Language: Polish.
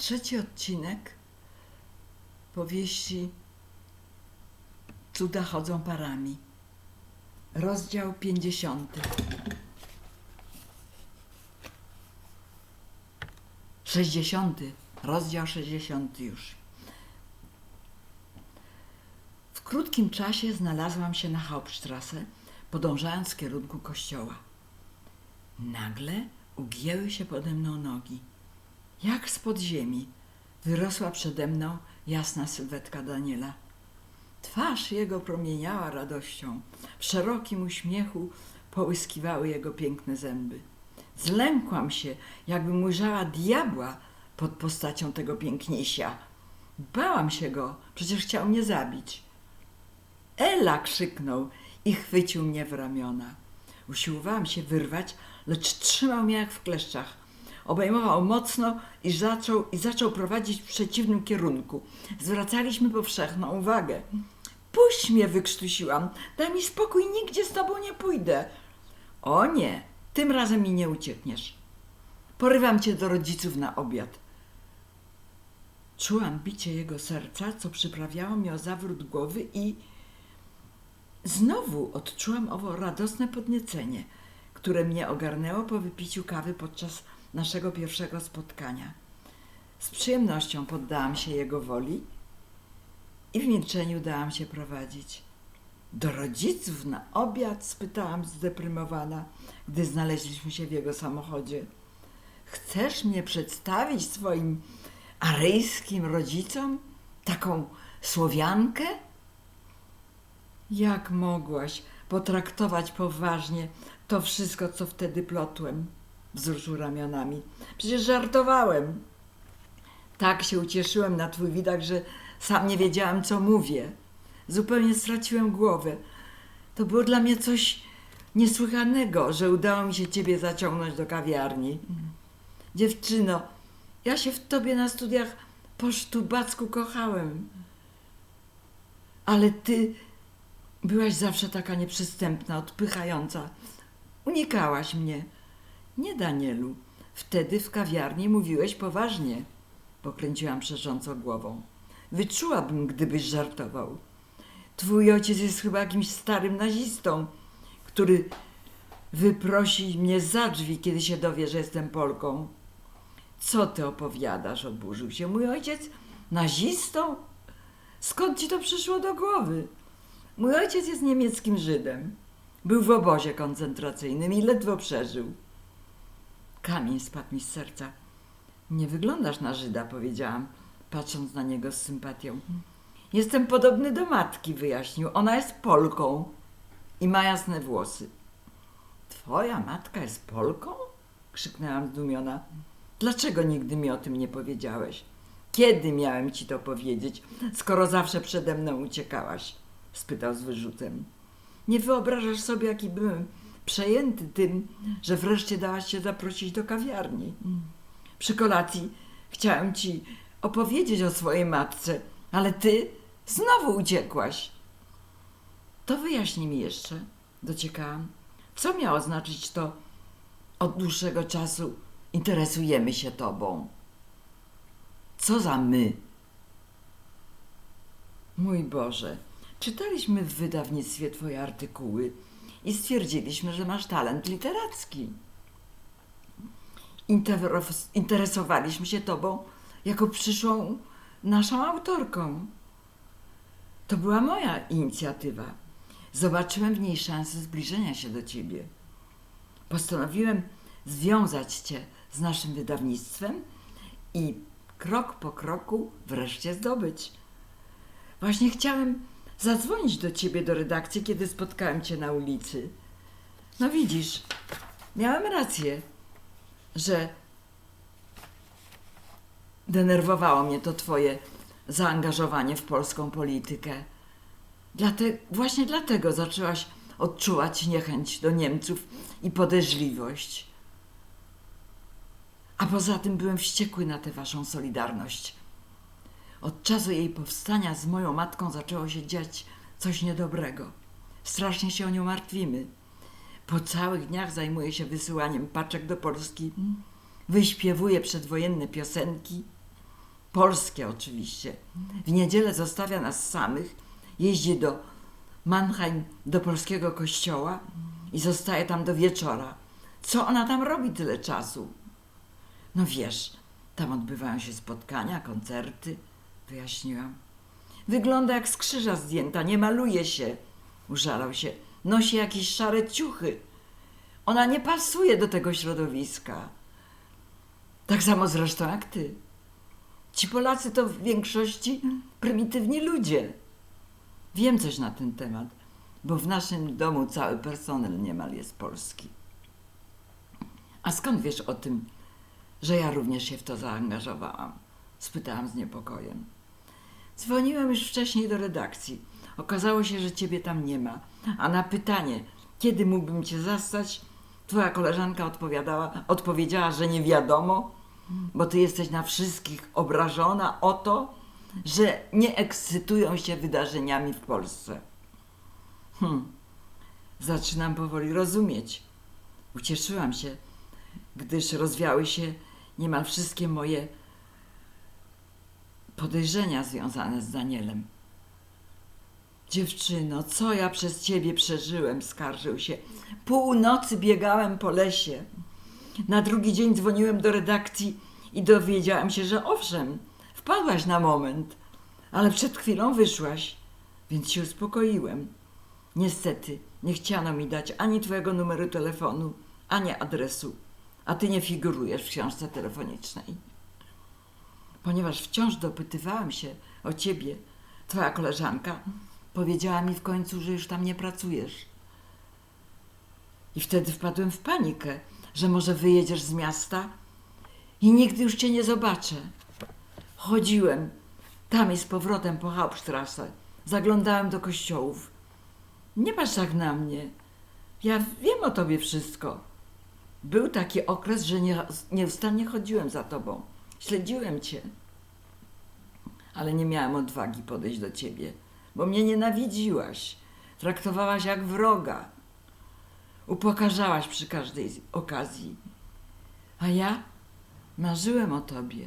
Trzeci odcinek powieści Cuda chodzą parami. Rozdział 50. Sześćdziesiąty. Rozdział 60 już. W krótkim czasie znalazłam się na Hauptstrasse, podążając w kierunku kościoła. Nagle ugięły się pode mną nogi. Jak spod ziemi wyrosła przede mną jasna sylwetka Daniela. Twarz jego promieniała radością. W szerokim uśmiechu połyskiwały jego piękne zęby. Zlękłam się, jakbym ujrzała diabła pod postacią tego piękniesia. Bałam się go, przecież chciał mnie zabić. Ela krzyknął i chwycił mnie w ramiona. Usiłowałam się wyrwać, lecz trzymał mnie jak w kleszczach. Obejmował mocno i zaczął, i zaczął prowadzić w przeciwnym kierunku. Zwracaliśmy powszechną uwagę. Puść mnie, wykrztusiłam. Daj mi spokój, nigdzie z tobą nie pójdę. O nie, tym razem mi nie uciekniesz. Porywam cię do rodziców na obiad. Czułam bicie jego serca, co przyprawiało mi o zawrót głowy i znowu odczułam owo radosne podniecenie, które mnie ogarnęło po wypiciu kawy podczas naszego pierwszego spotkania. Z przyjemnością poddałam się jego woli i w milczeniu dałam się prowadzić. Do rodziców na obiad? spytałam zdeprymowana, gdy znaleźliśmy się w jego samochodzie. Chcesz mnie przedstawić swoim aryjskim rodzicom? Taką Słowiankę? Jak mogłaś potraktować poważnie to wszystko, co wtedy plotłem? Wzruszył ramionami. Przecież żartowałem. Tak się ucieszyłem na twój widok, że sam nie wiedziałam, co mówię. Zupełnie straciłem głowę. To było dla mnie coś niesłychanego, że udało mi się ciebie zaciągnąć do kawiarni. Dziewczyno, ja się w tobie na studiach po sztubacku kochałem. Ale ty byłaś zawsze taka nieprzystępna, odpychająca. Unikałaś mnie. Nie, Danielu. Wtedy w kawiarni mówiłeś poważnie. Pokręciłam przecząco głową. Wyczułabym, gdybyś żartował. Twój ojciec jest chyba jakimś starym nazistą, który wyprosi mnie za drzwi, kiedy się dowie, że jestem Polką. Co ty opowiadasz? Oburzył się mój ojciec. Nazistą? Skąd ci to przyszło do głowy? Mój ojciec jest niemieckim Żydem. Był w obozie koncentracyjnym i ledwo przeżył. Kamień spadł mi z serca. Nie wyglądasz na Żyda, powiedziałam, patrząc na niego z sympatią. Jestem podobny do matki, wyjaśnił. Ona jest Polką i ma jasne włosy. Twoja matka jest Polką? krzyknęłam zdumiona. Dlaczego nigdy mi o tym nie powiedziałeś? Kiedy miałem ci to powiedzieć, skoro zawsze przede mną uciekałaś? spytał z wyrzutem. Nie wyobrażasz sobie, jaki byłem przejęty tym, że wreszcie dałaś się zaprosić do kawiarni. Przy kolacji chciałem ci opowiedzieć o swojej matce, ale ty znowu uciekłaś. To wyjaśnij mi jeszcze, dociekałam. Co miało znaczyć to od dłuższego czasu interesujemy się tobą? Co za my? Mój Boże, czytaliśmy w wydawnictwie twoje artykuły i stwierdziliśmy, że masz talent literacki. Interesowaliśmy się tobą jako przyszłą naszą autorką. To była moja inicjatywa. Zobaczyłem w niej szansę zbliżenia się do ciebie. Postanowiłem związać cię z naszym wydawnictwem i krok po kroku wreszcie zdobyć. Właśnie chciałem zadzwonić do ciebie do redakcji, kiedy spotkałem cię na ulicy. No widzisz, miałem rację, że denerwowało mnie to twoje zaangażowanie w polską politykę. Dlate, właśnie dlatego zaczęłaś odczuwać niechęć do Niemców i podejrzliwość. A poza tym byłem wściekły na tę waszą solidarność. Od czasu jej powstania z moją matką zaczęło się dziać coś niedobrego. Strasznie się o nią martwimy. Po całych dniach zajmuję się wysyłaniem paczek do Polski, wyśpiewuję przedwojenne piosenki. Polskie oczywiście. W niedzielę zostawia nas samych, jeździ do Mannheim, do polskiego kościoła i zostaje tam do wieczora. Co ona tam robi tyle czasu? No wiesz, tam odbywają się spotkania, koncerty, wyjaśniłam. Wygląda jak z krzyża zdjęta, nie maluje się. Użalał się. Nosi jakieś szare ciuchy. Ona nie pasuje do tego środowiska. Tak samo zresztą jak ty. Ci Polacy to w większości prymitywni ludzie. Wiem coś na ten temat, bo w naszym domu cały personel niemal jest polski. A skąd wiesz o tym, że ja również się w to zaangażowałam? spytałam z niepokojem. Dzwoniłem już wcześniej do redakcji. Okazało się, że ciebie tam nie ma. A na pytanie, kiedy mógłbym cię zastać, twoja koleżanka odpowiadała, odpowiedziała, że nie wiadomo, bo ty jesteś na wszystkich obrażona o to, że nie ekscytują się wydarzeniami w Polsce. Hm, zaczynam powoli rozumieć. Ucieszyłam się, gdyż rozwiały się niemal wszystkie moje podejrzenia związane z Danielem. Dziewczyno, co ja przez ciebie przeżyłem, skarżył się. Pół nocy biegałem po lesie. Na drugi dzień dzwoniłem do redakcji i dowiedziałam się, że owszem, wpadłaś na moment, ale przed chwilą wyszłaś, więc się uspokoiłem. Niestety, nie chciano mi dać ani twojego numeru telefonu, ani adresu, a ty nie figurujesz w książce telefonicznej. Ponieważ wciąż dopytywałam się o ciebie, twoja koleżanka powiedziała mi w końcu, że już tam nie pracujesz. I wtedy wpadłem w panikę, że może wyjedziesz z miasta i nigdy już cię nie zobaczę. Chodziłem tam i z powrotem po Hauptstrasse. Zaglądałem do kościołów. Nie patrz tak na mnie. Ja wiem o tobie wszystko. Był taki okres, że nie, nieustannie chodziłem za tobą. Śledziłem cię. Ale nie miałem odwagi podejść do ciebie, bo mnie nienawidziłaś. Traktowałaś jak wroga. Upokarzałaś przy każdej okazji. A ja marzyłem o tobie.